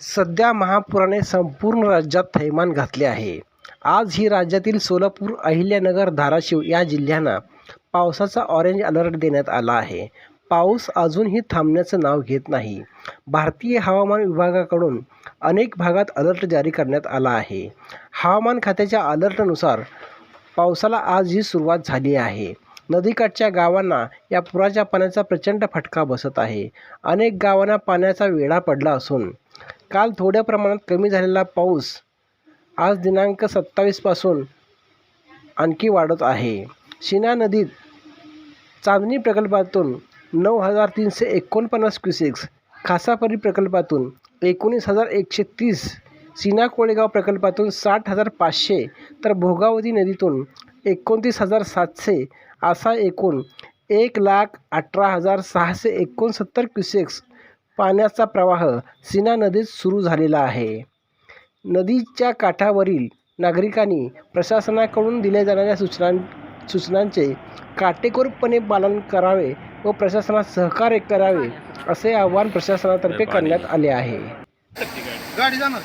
सध्या महापुराने संपूर्ण राज्यात थैमान घातले आहे. आज ही राज्यातील सोलापूर अहिल्यानगर धाराशिव या जिल्ह्यांना पावसाचा ऑरेंज अलर्ट देण्यात आला आहे. पाऊस अजूनही थांबण्याचं नाव घेत नाही. भारतीय हवामान विभागाकडून अनेक भागात अलर्ट जारी करण्यात आला आहे. हवामान खात्याच्या अलर्टनुसार पावसाला आज ही सुरुवात झाली आहे. नदीकाठच्या गावांना या पुराच्या पाण्याचा प्रचंड फटका बसत आहे. अनेक गावांना पाण्याचा वेढा पडला असून काल थोड्या प्रमाणात कमी झालेला पाऊस आज दिनांक सत्तावीसपासून आणखी वाढत आहे. शिना नदीत चांदणी प्रकल्पातून नऊ हजार तीनशे एकोणपन्नास क्युसेक्स खासापरी प्रकल्पातून एकोणीस हजार एकशे तीस सीना कोळेगाव प्रकल्पातून साठ हजार पाचशे तर भोगावती नदीतून एकोणतीस हजार सातशे असा एकूण एक लाख अठरा हजार सहाशे एकोणसत्तर क्युसेक्स पाण्याचा प्रवाह सीना नदीत सुरू झालेला आहे. नदीच्या काठावरील नागरिकांनी प्रशासनाकडून दिल्या जाणाऱ्या सूचनां सूचनांचे काटेकोरपणे पालन करावे व प्रशासनास सहकार्य करावे असे आवाहन प्रशासनातर्फे करण्यात आले आहे. गाडी जाणार.